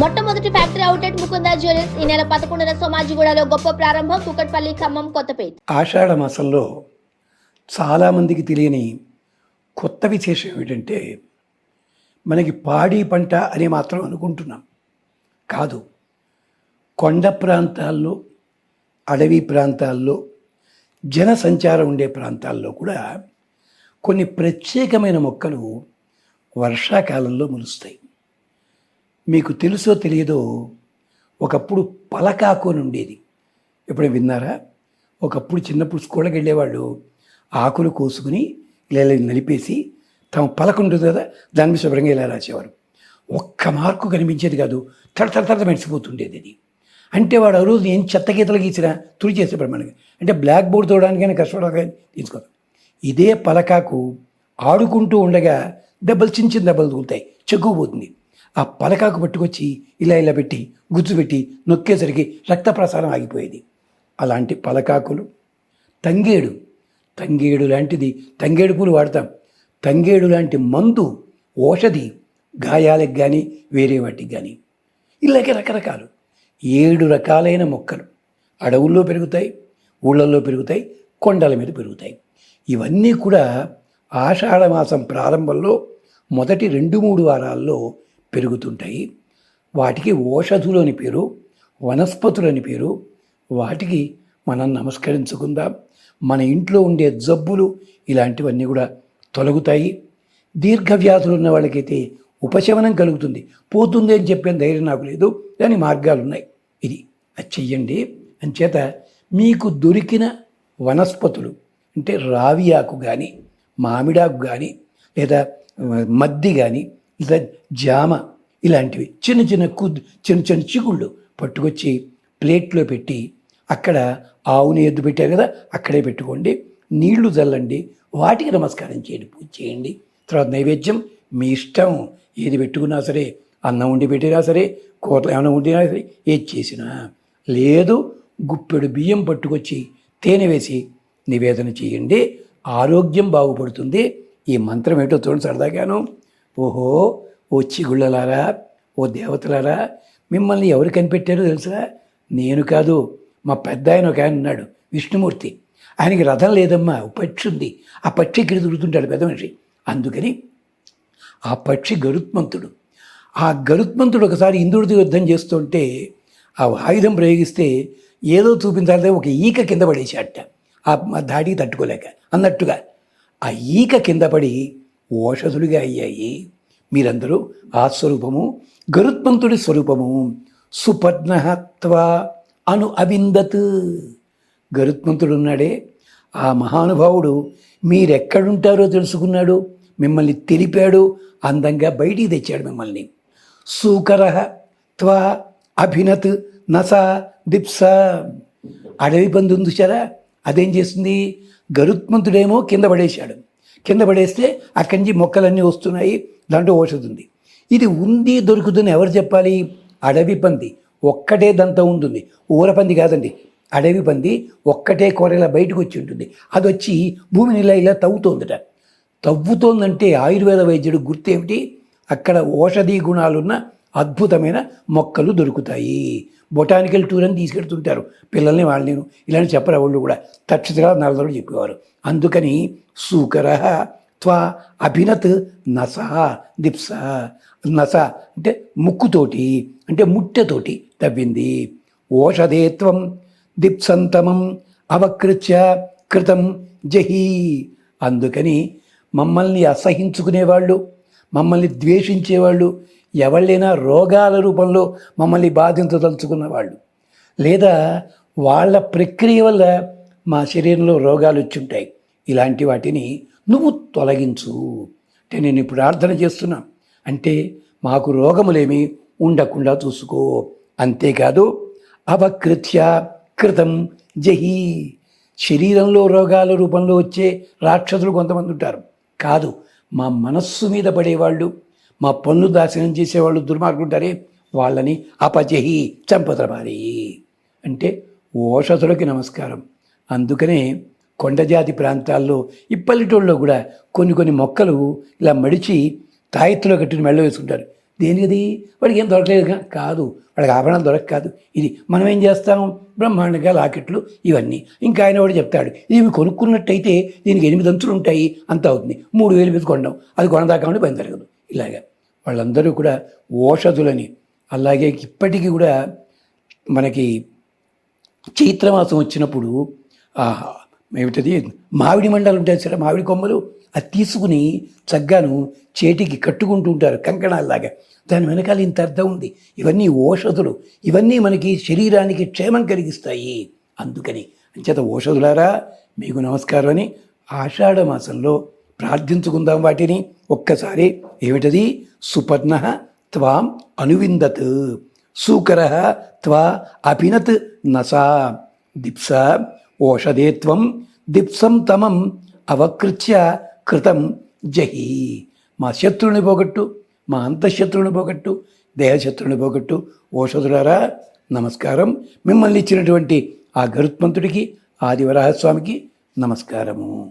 మొట్టమొదటి factory outlet Mukunda jewellers ఈ నెల పదకొండున సోమాజిగూడలో గొప్ప ప్రారంభం కుకట్పల్లి ఖమ్మం కొత్తపేట. ఆషాఢ మాసంలో చాలామందికి తెలియని కొత్త విశేషం ఏమిటంటే మనకి పాడి పంట అని మాత్రం అనుకుంటున్నాం. కాదు కొండ ప్రాంతాల్లో అడవి ప్రాంతాల్లో జన సంచారం ఉండే ప్రాంతాల్లో కూడా కొన్ని ప్రత్యేకమైన మొక్కలు వర్షాకాలంలో మొలుస్తాయి. మీకు తెలుసో తెలియదో ఒకప్పుడు పలకాకు అని ఉండేది. ఎప్పుడైనా విన్నారా? ఒకప్పుడు చిన్నప్పుడు స్కూళ్ళకి వెళ్ళేవాళ్ళు ఆకులు కోసుకుని ఇలా నలిపేసి తమ పలక ఉంటుంది కదా దాని మీద శుభ్రంగా ఇలా రాసేవారు. ఒక్క మార్కు కనిపించేది కాదు. తడ తడ తడ మెరిసిపోతుండేది అది. అంటే వాడు ఆ రోజు ఏం చెత్త గీతలు గీసినా తుడి చేసేవాడు మనకి అంటే బ్లాక్ బోర్డ్ తోడానికైనా కానీ తీసుకోదు. ఇదే పలకాకు ఆడుకుంటూ ఉండగా దెబ్బలు చిన్న చిన్న దెబ్బలు తగులుతాయి. చెక్కుపోతుంది ఆ పలకాకు పట్టుకొచ్చి ఇలా ఇలా పెట్టి గుజ్జు పెట్టి నొక్కేసరికి రక్త ప్రసారం ఆగిపోయేది. అలాంటి పలకాకులు తంగేడు. తంగేడు లాంటిది తంగేడు పూలు వాడతాం. తంగేడు లాంటి మందు ఓషధి గాయాలకు కానీ వేరే వాటికి కానీ ఇలాగే రకరకాలు. ఏడు రకాలైన మొక్కలు అడవుల్లో పెరుగుతాయి ఊళ్ళల్లో పెరుగుతాయి కొండల మీద పెరుగుతాయి. ఇవన్నీ కూడా ఆషాఢమాసం ప్రారంభంలో మొదటి రెండు మూడు వారాల్లో పెరుగుతుంటాయి. వాటికి ఓషధులని పేరు వనస్పతులని పేరు. వాటికి మనం నమస్కరించుకుందాం. మన ఇంట్లో ఉండే జబ్బులు ఇలాంటివన్నీ కూడా తొలగుతాయి. దీర్ఘవ్యాధులు ఉన్న వాళ్ళకైతే ఉపశమనం కలుగుతుంది. పోతుంది అని చెప్పే ధైర్యం నాకు లేదు. దాని మార్గాలు ఉన్నాయి ఇది అది చెయ్యండి. అంచేత మీకు దొరికిన వనస్పతులు అంటే రావి ఆకు కానీ మామిడాకు కానీ లేదా మద్ది కానీ ఇలా జామ ఇలాంటివి. చిన్న చిన్న కుద్ చిన్న చిన్న చిగుళ్ళు పట్టుకొచ్చి ప్లేట్లో పెట్టి అక్కడ ఆవుని ఎద్దు పెట్టారు కదా అక్కడే పెట్టుకోండి. నీళ్ళు చల్లండి వాటికి నమస్కారం చేయండి పూజ చేయండి. తర్వాత నైవేద్యం మీ ఇష్టం. ఏది పెట్టుకున్నా సరే అన్నం ఉండి పెట్టినా సరే కూరలు ఏమైనా ఉండినా సరే ఏది చేసినా. లేదు గుప్పెడు బియ్యం పట్టుకొచ్చి తేనె వేసి నివేదన చేయండి. ఆరోగ్యం బాగుపడుతుంది. ఈ మంత్రం ఏంటో చూడండి సరదాగాను. ఓహో ఓ చిగుళ్ళలారా ఓ దేవతలారా మిమ్మల్ని ఎవరు కనిపెట్టారో తెలుసా? నేను కాదు మా పెద్ద ఆయన ఒక ఆయన ఉన్నాడు విష్ణుమూర్తి. ఆయనకి రథం లేదమ్మా పక్షి ఉంది. ఆ పక్షి ఇక్కడ తిరుగుతుంటాడు పెద్ద మనిషి. అందుకని ఆ పక్షి గరుత్మంతుడు. ఆ గరుత్మంతుడు ఒకసారి ఇంద్రుడితో యుద్ధం చేస్తుంటే ఆ ఆయుధం ప్రయోగిస్తే ఏదో చూపించాలంటే ఒక ఈక కింద పడేసాట ఆ దాడికి తట్టుకోలేక. అన్నట్టుగా ఆ ఈక కింద పడి ఓషధులుగా అయ్యాయి మీరందరూ ఆ స్వరూపము గరుత్మంతుడి స్వరూపము. సుపర్ణహత్వ అను అవిందత్. గరుత్మంతుడు ఉన్నాడే ఆ మహానుభావుడు మీరెక్కడుంటారో తెలుసుకున్నాడు. మిమ్మల్ని తెలిపాడు. అందంగా బయటికి తెచ్చాడు మిమ్మల్ని. సూకర త్వ అభినత్ నస దిప్స. అడవి పంది ఉంది చూసారా అదేం చేస్తుంది? గరుత్మంతుడేమో కింద పడేశాడు. కింద పడేస్తే అక్కడి నుంచి మొక్కలన్నీ వస్తున్నాయి దాంట్లో ఔషధి ఉంది. ఇది ఉంది దొరుకుతుంది ఎవరు చెప్పాలి? అడవి పంది. ఒక్కటే దంతం ఉంటుంది. ఊర పంది కాదండి. అడవి పంది ఒక్కటే కూర బయటకు వచ్చి ఉంటుంది. అది వచ్చి భూమిని ఇలా ఇలా తవ్వుతోందట. తవ్వుతోందంటే ఆయుర్వేద వైద్యుడు గుర్తేమిటి? అక్కడ ఔషధీ గుణాలున్న అద్భుతమైన మొక్కలు దొరుకుతాయి. బొటానికల్ టూర్ అని తీసుకెడుతుంటారు పిల్లల్ని వాళ్ళని ఇలాంటి చెప్పరు వాళ్ళు కూడా. తక్షతగా నల్లరు చెప్పేవారు. అందుకని సూకర త్వ అభినత్ నస దిప్స. నస అంటే ముక్కుతోటి అంటే ముట్టెతోటి తవ్వింది. ఓషధేత్వం దిప్సంతమం అవకృత్య కృతం జహీ. అందుకని మమ్మల్ని అసహించుకునేవాళ్ళు మమ్మల్ని ద్వేషించేవాళ్ళు ఎవళ్ళైనా రోగాల రూపంలో మమ్మల్ని బాధించదలుచుకున్న వాళ్ళు లేదా వాళ్ళ ప్రక్రియ వల్ల మా శరీరంలో రోగాలు వచ్చుంటాయి. ఇలాంటి వాటిని నువ్వు తొలగించు. అంటే నేను ఇప్పుడు ప్రార్థన చేస్తున్నా. అంటే మాకు రోగములేమి ఉండకుండా చూసుకో. అంతేకాదు అవకృత్య కృతం జహీ. శరీరంలో రోగాల రూపంలో వచ్చే రాక్షసులు కొంతమంది ఉంటారు. కాదు మా మనస్సు మీద పడేవాళ్ళు మా పన్ను దాసనం చేసేవాళ్ళు దుర్మార్గులు ఉంటారే వాళ్ళని అపజహి చంపతరమారి అంటే ఓషధులకి నమస్కారం. అందుకనే కొండజాతి ప్రాంతాల్లో ఈ పల్లెటూళ్ళలో కూడా కొన్ని కొన్ని మొక్కలు ఇలా మడిచి తాయెత్తులో కట్టిన మెళ్ళ వేసుకుంటారు. దేనిది వాడికి ఏం దొరకలేదు కాదు? వాడికి ఆభరణాలు దొరక కాదు ఇది మనం ఏం చేస్తాం బ్రహ్మాండంగా లాకెట్లు ఇవన్నీ. ఇంకా ఆయన వాడు చెప్తాడు. ఇవి కొనుక్కున్నట్టయితే దీనికి ఎనిమిది అంచులు ఉంటాయి అంత అవుతుంది. మూడు వేలు మీద కొండం అది కొనదాకా ఉండి పని జరగదు. ఇలాగా. వాళ్ళందరూ కూడా ఓషధులని. అలాగే ఇప్పటికీ కూడా మనకి చైత్రమాసం వచ్చినప్పుడు ఏమిటది? మామిడి మండలు ఉంటాయి సరే మామిడి కొమ్మలు అది తీసుకుని చగ్గాను చేటికి కట్టుకుంటూ ఉంటారు కంకణాల్లాగా. దాని వెనకాల ఇంత అర్థం ఉంది. ఇవన్నీ ఓషధులు. ఇవన్నీ మనకి శరీరానికి క్షేమం కలిగిస్తాయి. అందుకని. అంచేత ఓషధులారా మీకు నమస్కారం అని ఆషాఢ మాసంలో ప్రార్థించుకుందాం వాటిని. ఒక్కసారి ఏమిటది? సుపర్ణ త్వాం అనువిందత్. సూకర త్వా అపినత్ నసా. దిప్స ఓషధేత్వం దిప్సం తమం అవకృత్య కృతం జహి. మా శత్రువుని పోగొట్టు మా అంతఃశత్రువుని పోగొట్టు దేహశత్రువుని పోగొట్టు. ఓషధులారా నమస్కారం. మిమ్మల్ని ఇచ్చినటువంటి ఆ గరుత్మంతుడికి ఆదివరాహస్వామికి నమస్కారము.